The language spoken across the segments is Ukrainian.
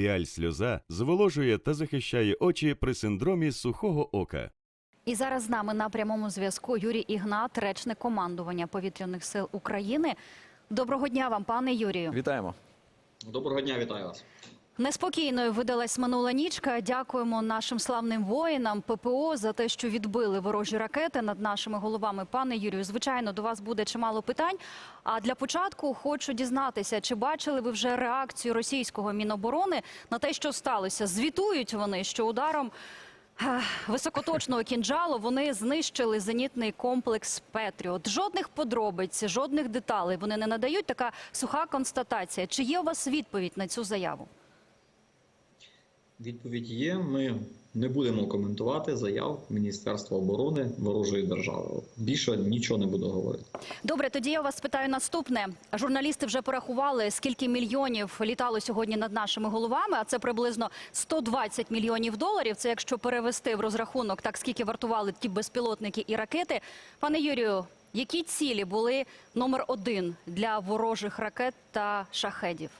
Піаль сльоза зволожує та захищає очі при синдромі сухого ока. І зараз з нами на прямому зв'язку Юрій Ігнат, речник командування повітряних сил України. Доброго дня вам, пане Юрію. Вітаємо. Доброго дня, вітаю вас. Неспокійною видалась минула нічка. Дякуємо нашим славним воїнам ППО за те, що відбили ворожі ракети над нашими головами. Пане Юрію, звичайно, до вас буде чимало питань. А для початку хочу дізнатися, чи бачили ви вже реакцію російського міноборони на те, що сталося? Звітують вони, що ударом високоточного кінжалу вони знищили зенітний комплекс Петріот. Жодних подробиць, жодних деталей вони не надають. Така суха констатація. Чи є у вас відповідь на цю заяву? Відповідь є. Ми не будемо коментувати заяв Міністерства оборони ворожої держави. Більше нічого не буду говорити. Добре, тоді я вас спитаю наступне. Журналісти вже порахували, скільки мільйонів літало сьогодні над нашими головами. А це приблизно 120 мільйонів доларів. Це якщо перевести в розрахунок, так скільки вартували ті безпілотники і ракети. Пане Юрію, які цілі були номер один для ворожих ракет та шахедів?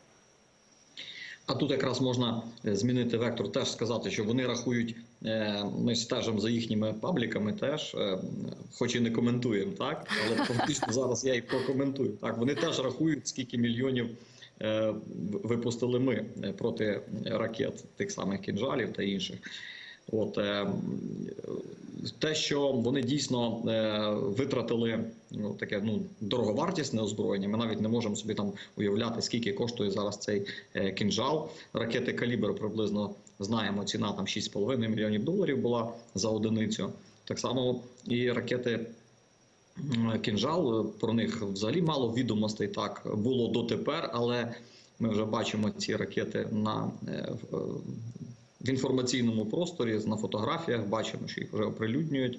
А тут якраз можна е, змінити вектор, теж сказати, що вони рахують. е, Ми стежимо за їхніми пабліками, теж, е, хоч і не коментуємо, так але фактично зараз я їх прокоментую. Так вони теж рахують, скільки мільйонів випустили ми проти ракет тих самих кінжалів та інших. От е, те, що вони дійсно е, витратили ну таке ну дороговартісне озброєння. Ми навіть не можемо собі там уявляти, скільки коштує зараз цей е, кінжал. Ракети калібр приблизно знаємо. Ціна там 6,5 мільйонів доларів була за одиницю. Так само і ракети. Кінжал про них взагалі мало відомостей так було дотепер, але ми вже бачимо ці ракети на в- інформаційному просторі на фотографіях. Бачимо, що їх вже оприлюднюють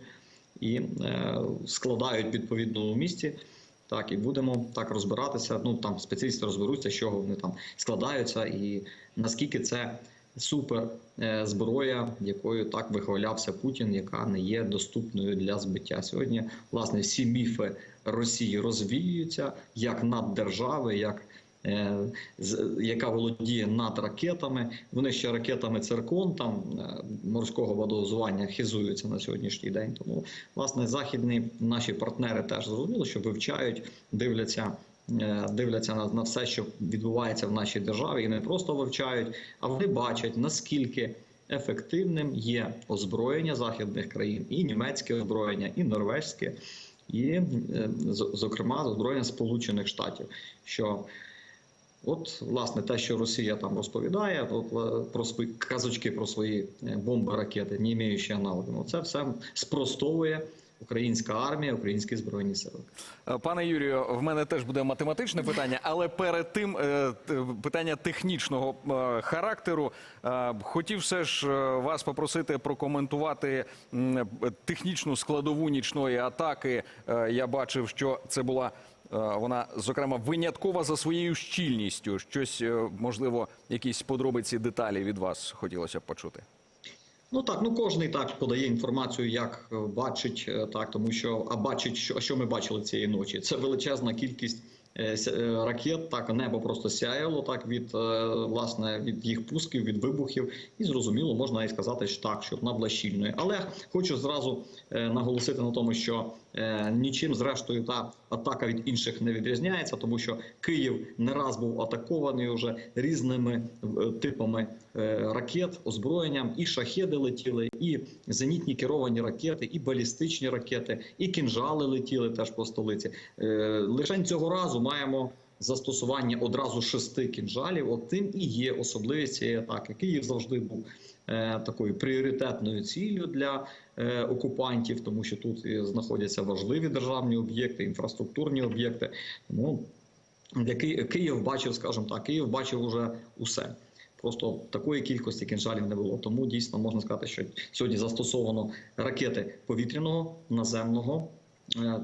і е, складають в відповідному місці. Так, і будемо так розбиратися. Ну там спеціалісти розберуться, з чого вони там складаються, і наскільки це супер е, зброя, якою так вихвалявся Путін, яка не є доступною для збиття. Сьогодні власне всі міфи Росії розвіюються як наддержави, як яка володіє над ракетами. Вони ще ракетами циркон там е, морського водозування хизуються на сьогоднішній день. Тому власне західні наші партнери теж зрозуміли, що вивчають, дивляться. е, Дивляться на, на все, що відбувається в нашій державі, і не просто вивчають, а вони бачать наскільки ефективним є озброєння західних країн, і німецьке озброєння, і норвезьке, і, е, зокрема, озброєння Сполучених Штатів. Що От, власне, те, що Росія там розповідає, от, е, про свої казочки про свої е, бомби, ракети, не маючи аналогів, це все спростовує українська армія, українські збройні сили. Е, Пане Юрію, в мене теж буде математичне питання, але перед тим питання технічного характеру. Хотів все ж вас попросити прокоментувати технічну складову нічної атаки. Я бачив, що це була. Е, Вона, зокрема, виняткова за своєю щільністю. Щось, е, можливо, якісь подробиці, деталі від вас хотілося б почути. Ну так, ну кожний так подає інформацію, як е, бачить, так тому що а бачить, що, що ми бачили цієї ночі. Це величезна кількість е, ракет. Так небо просто сяяло так від е, власне від їх пусків, від вибухів, і зрозуміло, можна і сказати, що так, що вона була щільною. Але хочу зразу наголосити на тому, що нічим зрештою та атака від інших не відрізняється, тому що Київ не раз був атакований уже різними е, типами е, ракет, озброєнням, і шахеди летіли, і зенітні керовані ракети, і балістичні ракети, і кінжали летіли теж по столиці. Лишень Лише цього разу маємо. Застосування одразу шести кінжалів, от тим і є особливість цієї атаки. Київ завжди був е, такою пріоритетною ціллю для е, окупантів, тому що тут знаходяться важливі державні об'єкти, інфраструктурні об'єкти. Тому для Ки- Київ бачив, скажімо так, Київ бачив уже усе. Просто такої кількості кінжалів не було. Тому дійсно можна сказати, що сьогодні застосовано ракети повітряного, наземного,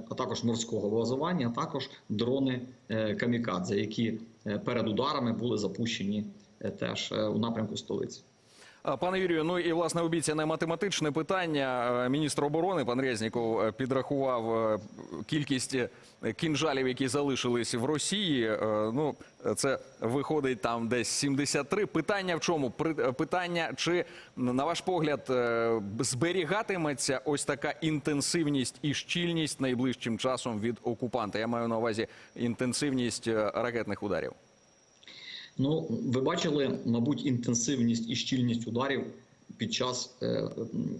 а також морського базування, а також дрони е, камікадзе, які е, перед ударами були запущені е, теж е, у напрямку столиці. Пане Юрію, ну і власне обіцяне математичне питання. Е, Міністр оборони пан Резніков е, підрахував е, кількість кінжалів, які залишились в Росії. Ну це виходить там десь 73. Питання в чому? Питання, чи на ваш погляд зберігатиметься ось така інтенсивність і щільність найближчим часом від окупанта? Я маю на увазі інтенсивність ракетних ударів. Ну, ви бачили, мабуть, інтенсивність і щільність ударів під час е,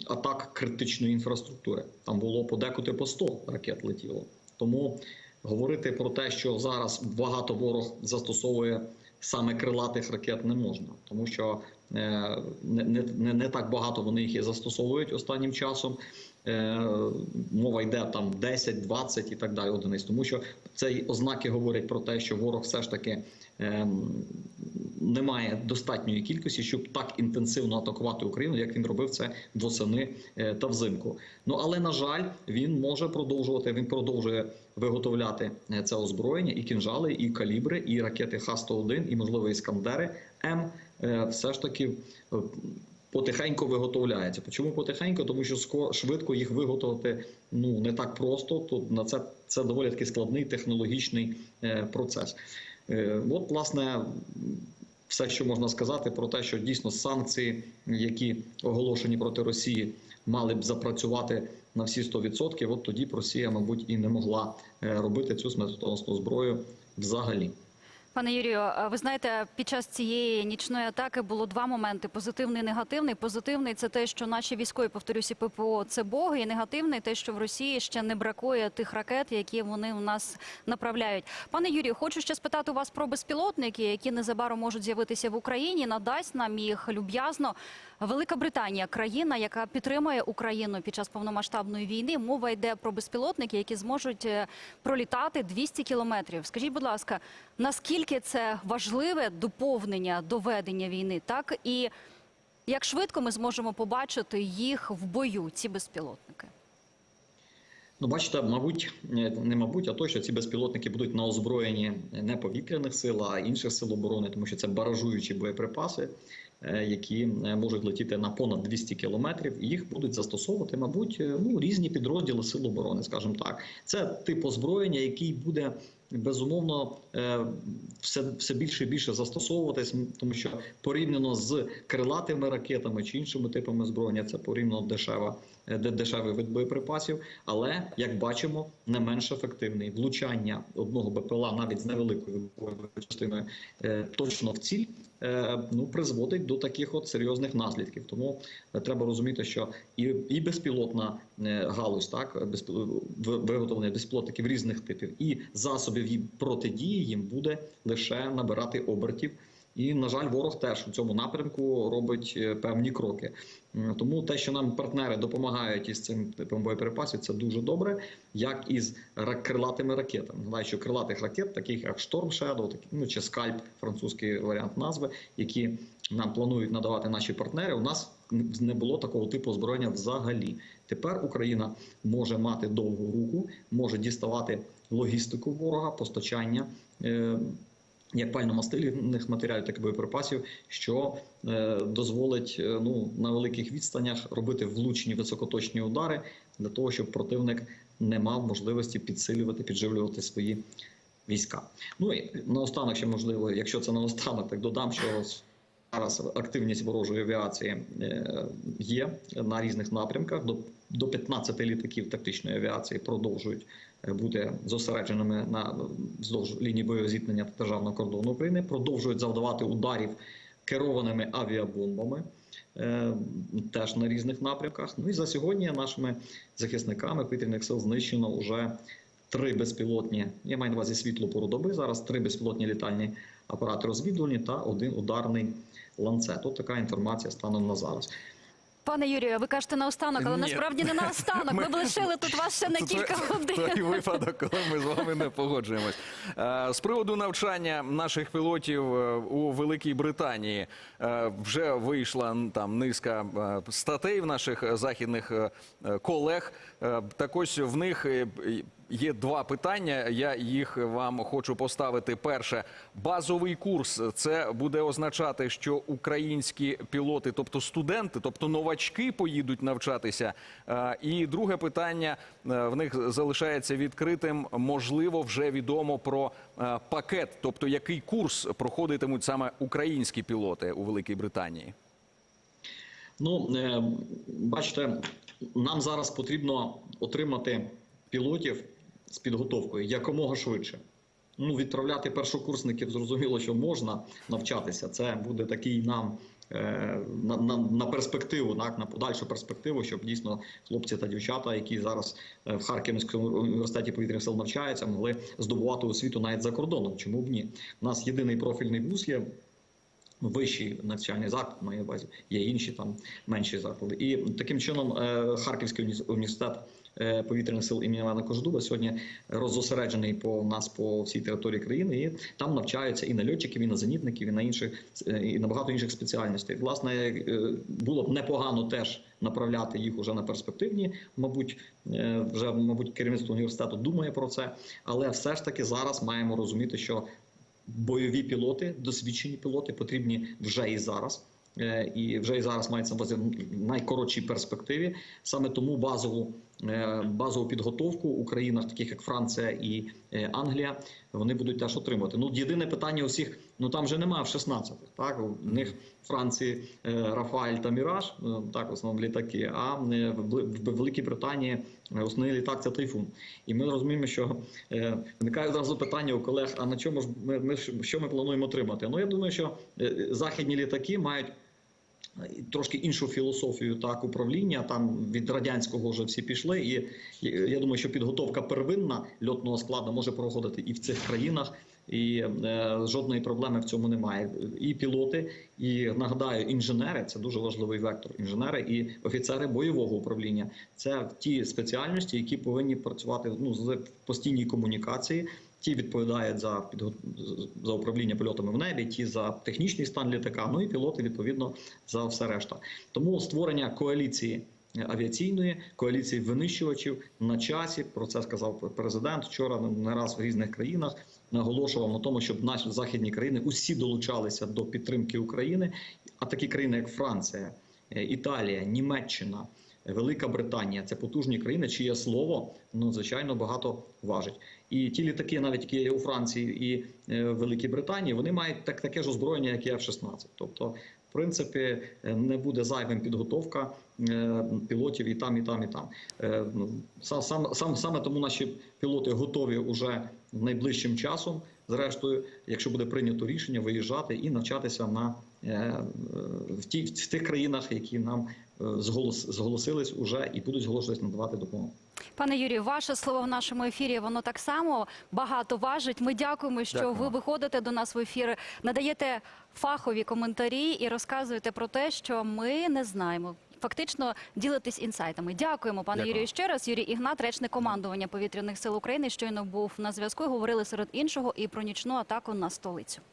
атак критичної інфраструктури. Там було подекуди по 100 ракет летіло. Тому говорити про те, що зараз багато ворог застосовує саме крилатих ракет, не можна, тому що е, не, не, не, так багато вони їх і застосовують останнім часом. Е, мова йде там 10, 20 і так далі одиниць. Тому що це ознаки говорять про те, що ворог все ж таки ем, немає достатньої кількості, щоб так інтенсивно атакувати Україну, як він робив це восени е, та взимку. Ну але на жаль, він може продовжувати. Він продовжує виготовляти е, це озброєння, і кінжали, і калібри, і ракети Х-101, і можливо іскандери М. Все ж таки. Потихеньку виготовляється. Чому потихеньку? Тому що швидко їх виготовити ну не так просто. То на це це доволі таки складний технологічний е, процес. Е, от, власне, все, що можна сказати про те, що дійсно санкції, які оголошені проти Росії, мали б запрацювати на всі 100%, От тоді Росія, мабуть, і не могла е, робити цю смертоносну зброю взагалі. Пане Юрію, ви знаєте, під час цієї нічної атаки було два моменти: позитивний і негативний. Позитивний це те, що наші військові, повторюся, ППО це боги. І негативний те, що в Росії ще не бракує тих ракет, які вони у нас направляють. Пане Юрію, хочу ще спитати у вас про безпілотники, які незабаром можуть з'явитися в Україні. Надасть нам їх люб'язно. Велика Британія, країна, яка підтримує Україну під час повномасштабної війни. Мова йде про безпілотники, які зможуть е, пролітати 200 кілометрів. Скажіть, будь ласка, наскільки це важливе доповнення доведення війни, так і як швидко ми зможемо побачити їх в бою, ці безпілотники? Ну, бачите, мабуть, е, не мабуть, а точно ці безпілотники будуть на озброєнні не повітряних сил, а інших сил оборони, тому що це баражуючі боєприпаси, е, які е, можуть летіти на понад 200 кілометрів. І їх будуть застосовувати, мабуть, ну різні підрозділи сил оборони, скажімо так. Це тип озброєння, який буде. Безумовно, е, все, все більше і більше застосовуватись, тому що порівняно з крилатими ракетами чи іншими типами озброєння, це порівняно дешева, е, де- дешевий вид боєприпасів, але як бачимо, не менш ефективний. Влучання одного БПЛА навіть з невеликою частиною е, точно в ціль ну призводить до таких от серйозних наслідків. Тому треба розуміти, що і, і безпілотна галузь, так безпіл- виготовлення безпілотників різних типів, і засобів протидії їм буде лише набирати обертів. І на жаль, ворог теж у цьому напрямку робить е, певні кроки. Тому те, що нам партнери допомагають із цим типом боєприпасів, це дуже добре, як із ра- крилатими ракетами. Нагадаю, що крилатих ракет, таких як Storm Shadow, такі, ну чи Скальп, французький варіант назви, які нам планують надавати наші партнери. У нас не було такого типу озброєння взагалі. Тепер Україна може мати довгу руку, може діставати логістику ворога, постачання. Як пальномастильних матеріалів, так і боєприпасів, що е, дозволить е, ну, на великих відстанях робити влучні високоточні удари для того, щоб противник не мав можливості підсилювати, підживлювати свої війська. Ну і наостанок ще можливо, якщо це наостанок, так додам, що зараз активність ворожої авіації е, є на різних напрямках. До, до 15 літаків тактичної авіації продовжують бути зосередженими на вздовж лінії бойового зіткнення державного кордону України, продовжують завдавати ударів керованими авіабомбами. е, Теж на різних напрямках. Ну і за сьогодні нашими захисниками повітряних сил знищено вже три безпілотні. Я маю на увазі світло пору доби. Зараз три безпілотні літальні апарати розвідувальні та один ударний ланцет. От така інформація станом на зараз. Пане Юрію, ви кажете наостанок, але Ні. насправді не наостанок. Ми б лишили тут вас ще на кілька годин. Той випадок, коли ми з вами не погоджуємось. Е, З приводу навчання наших пілотів е, у Великій Британії е, вже вийшла м, там низка е, статей в наших е, західних е, колег. Е, Так ось в них е, Є два питання. Я їх вам хочу поставити. Перше, базовий курс це буде означати, що українські пілоти, тобто студенти, тобто новачки, поїдуть навчатися. Е, І друге питання е, в них залишається відкритим. Можливо, вже відомо про е, пакет, тобто який курс проходитимуть саме українські пілоти у Великій Британії. Ну, бачите, нам зараз потрібно отримати пілотів з підготовкою якомога швидше. Ну, відправляти першокурсників зрозуміло, що можна навчатися. Це буде такий нам е, на, на, на перспективу, так, на подальшу перспективу, щоб дійсно хлопці та дівчата, які зараз е, в Харківському університеті повітряних сил навчаються, могли здобувати освіту навіть за кордоном. Чому б ні? У нас єдиний профільний вуз є вищий навчальний заклад має увазі, є інші там менші заклади. І таким чином е, Харківський університет повітряних сил імені Івана Кожедуба сьогодні розосереджений по нас по всій території країни. І там навчаються і нальотчиків, і на зенітників, і на інших е, і на багато інших спеціальностей. Власне, е, було б непогано теж направляти їх уже на перспективні. Мабуть, е, вже мабуть керівництво університету думає про це, але все ж таки зараз маємо розуміти, що бойові пілоти, досвідчені пілоти потрібні вже і зараз. Е, І вже і зараз мається на увазі в найкоротшій перспективі. Саме тому базову е, базову підготовку у країнах, таких як Франція і е, Англія, вони будуть теж отримувати. Ну єдине питання усіх, ну там вже немає в 16 Так у них Франції е, Рафаель та Міраж, е, так в літаки. А е, в Великій Британії е, основний літак це тайфун. І ми розуміємо, що е, виникає одразу питання у колег: а на чому ж ми, ми що ми плануємо отримати? Ну я думаю, що е, західні літаки мають. Трошки іншу філософію так управління там від радянського вже всі пішли, і я думаю, що підготовка первинна льотного складу може проходити і в цих країнах, і е, жодної проблеми в цьому немає. І пілоти, і нагадаю, інженери це дуже важливий вектор. Інженери і офіцери бойового управління це ті спеціальності, які повинні працювати ну з постійній комунікації. Ті відповідають за підго... за управління польотами в небі, ті за технічний стан літака. Ну і пілоти відповідно за все решта. Тому створення коаліції авіаційної коаліції винищувачів на часі. Про це сказав президент вчора не раз в різних країнах. Наголошував на тому, щоб наші західні країни усі долучалися до підтримки України. А такі країни, як Франція, е, Італія, Німеччина. Велика Британія це потужні країни, чиє слово ну звичайно багато важить. І ті літаки, навіть які є у Франції і е, Великій Британії, вони мають так таке ж озброєння, як і F-16. Тобто, в принципі, е, не буде зайвим підготовка е, пілотів і там, і там, і там. Ну, сам, сам, сам саме тому наші пілоти готові уже найближчим часом. Зрештою, якщо буде прийнято рішення, виїжджати і навчатися на в ті в тих країнах, які нам зголос, зголосились уже і будуть зголошуватись надавати допомогу. Пане Юрію, ваше слово в нашому ефірі воно так само багато важить. Ми дякуємо, що Дякую. ви виходите до нас в ефір, надаєте фахові коментарі і розказуєте про те, що ми не знаємо. Фактично ділитесь інсайтами. Дякуємо, пане Дякую. Юрію. Ще раз Юрій Ігнат, речник командування повітряних сил України, щойно був на зв'язку. і Говорили серед іншого і про нічну атаку на столицю.